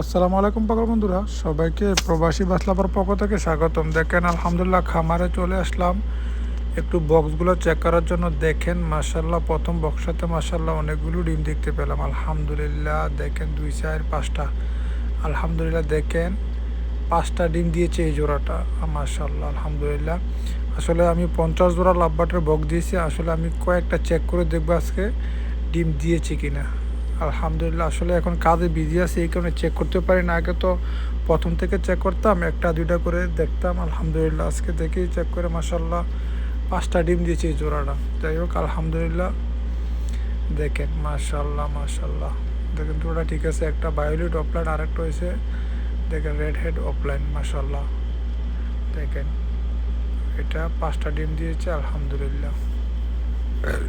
আসসালামু আলাইকুম পাগল বন্ধুরা। সবাইকে প্রবাসী বাসলাপার পক্ষ থেকে স্বাগতম। দেখেন, আলহামদুলিল্লাহ খামারে চলে আসলাম। একটু বক্সগুলো চেক করার জন্য দেখেন মাসাল্লাহ প্রথম বক্সটাতে মাসাল্লাহ অনেকগুলো ডিম দেখতে পেলাম। আলহামদুলিল্লাহ, দেখেন, দুই চার, পাঁচটা। আলহামদুলিল্লাহ, দেখেন, পাঁচটা ডিম দিয়েছে এই জোড়াটা। মাসাল্লাহ আলহামদুলিল্লাহ। আসলে আমি পঞ্চাশ জোড়া লাভবাটের বক্স দিয়েছি। আসলে আমি কয়েকটা চেক করে দেখব আজকে ডিম দিয়েছে কিনা। আলহামদুলিল্লাহ, আসলে এখন কাজে বিজি আছে, এই কারণে চেক করতে পারি না। আগে তো প্রথম থেকে চেক করতাম, একটা, দুইটা করে দেখতাম, আলহামদুলিল্লাহ। আজকে দেখেই চেক করে মাসাল্লাহ পাঁচটা ডিম দিয়েছি এই জোড়াটা। যাই হোক, আলহামদুলিল্লাহ, দেখেন মাশাল্লাহ মাশাল্লাহ দেখেন জোড়া ঠিক আছে, একটা বায়োলিট অফলাইন আরেকটা হয়েছে, দেখেন রেড হেড অফলাইন মাশাল্লাহ দেখেন, এটা পাঁচটা ডিম দিয়েছে, আলহামদুলিল্লাহ।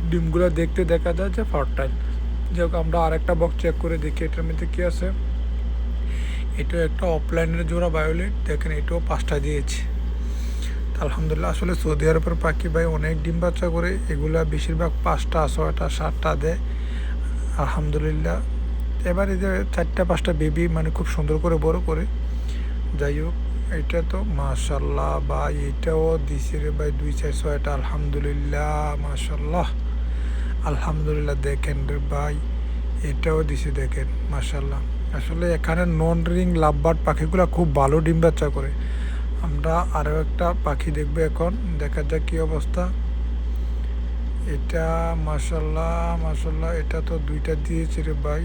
ডিমগুলো দেখতে দেখা যায় যে ফার্টাইল যাই আমরা আরেকটা বক্স চেক করে দেখি এটার মধ্যে কী আছে। এটা একটা অফলাইনের জোড়া বায়োলেট দেখেন এটাও পাঁচটা দিয়েছে। আলহামদুলিল্লাহ, আসলে সৌদি আরবের পাখি ভাই অনেক ডিম বাচ্চা করে, এগুলা বেশিরভাগ পাঁচটা, ছয়টা, সাতটা দেয়। আলহামদুলিল্লাহ, এবার যে চারটা, পাঁচটা বেবি মানে খুব সুন্দর করে বড় করে। যাই হোক, এটা তো মাশাল্লাহ বা এটাও দিছে রে ভাই দুই চার ছয়টা, আলহামদুলিল্লাহ মাশাল্লাহ আলহামদুলিল্লাহ, দেখেন রে ভাই, এটাও দিছে দেখেন মাশাল্লাহ আসলে এখানে নন রিং লাভবার্ড পাখিগুলো খুব ভালো ডিম বাচ্চা করে। আমরা আরও একটা পাখি দেখব এখন, দেখা যাক কী অবস্থা। এটা মাশাল্লাহ মাশাল্লাহ এটা তো দুইটা দিয়েছে রে ভাই।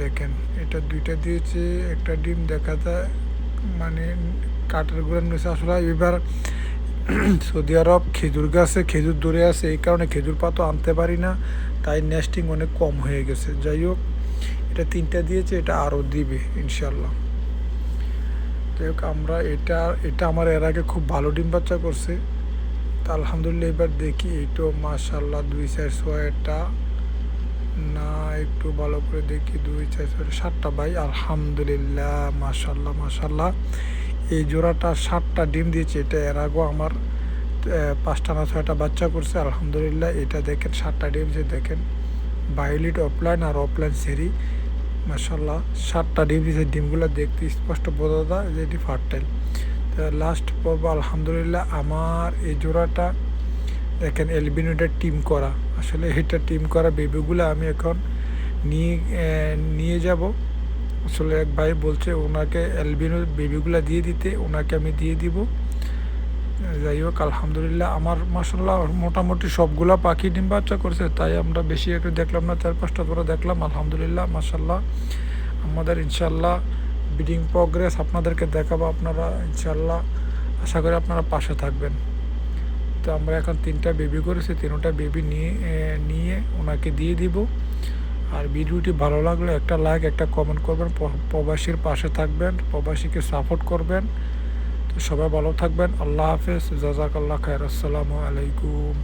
দেখেন, এটা দুইটা দিয়েছে, একটা ডিম দেখা যায় মানে কাঠের গুঁড়ার নিচে আসলে এবার সৌদি আরব খেজুর গাছে খেজুর ধরে আছে, এই কারণে খেজুর পাতা আনতে পারি না, তাই নেস্টিং অনেক কম হয়ে গেছে। যাই হোক এটা তিনটা দিয়েছে, এটা আরও দিবে ইনশাল্লাহ যাই হোক আমরা এটা এটা আমার এর আগে খুব ভালো ডিম বাচ্চা করছে। তা আলহামদুলিল্লাহ এবার দেখি এইটাও মাশাল্লাহ দুই চার ছয়টা। না, একটু ভালো করে দেখি, দুই চার ছয় সাতটা ভাই, আলহামদুলিল্লাহ মাশাল্লাহ মাশাল্লাহ এই জোড়াটা সাতটা ডিম দিয়েছে, এটা এর আগেও আমার পাঁচটা না ছয়টা বাচ্চা করছে, আলহামদুলিল্লাহ এটা দেখেন সাতটা ডিম যে দেখেন, বায়োলিট অফলাইন আর অফলাইন সেরি মাসাল্লাহ সাতটা ডিম দিয়েছে, ডিমগুলো দেখতে স্পষ্ট বোঝা যায় যে এটি ফার্টাইল লাস্ট পর্ব, আলহামদুলিল্লাহ আমার এই জোড়াটা দেখেন এলবিনোটা টিম করা, আসলে এটা টিম করা বেবিগুলো আমি এখন নিয়ে নিয়ে যাব। আসলে এক ভাই বলছে, ওনাকে অ্যালবিনো বেবিগুলো দিয়ে দিতে, ওনাকে আমি দিয়ে দিব। যাই হোক, আলহামদুলিল্লাহ, আমার মাসাল্লাহ মোটামুটি সবগুলা পাখি ডিম বাচ্চা করছে, তাই আমরা বেশি একটু দেখলাম না, চার পাঁচটা ধরে দেখলাম, আলহামদুলিল্লাহ মাসাল্লাহ আমাদের ইনশাল্লাহ ব্রিডিং প্রগ্রেস আপনাদেরকে দেখাবো আপনারা ইনশাল্লাহ আশা করি আপনারা পাশে থাকবেন। তো আমরা এখন তিনটা বেবি করেছি, তিনটা বেবি নিয়ে নিয়ে ওনাকে দিয়ে দিব। আর ভিডিওটি ভালো লাগলে একটা লাইক একটা কমেন্ট করবেন। প্রবাসীর পাশে থাকবেন, প্রবাসীকে সাপোর্ট করবেন। তো সবাই ভালো থাকবেন। আল্লাহ হাফেজ। জাজাক আল্লাহ খায়ের আসসালামু আলাইকুম।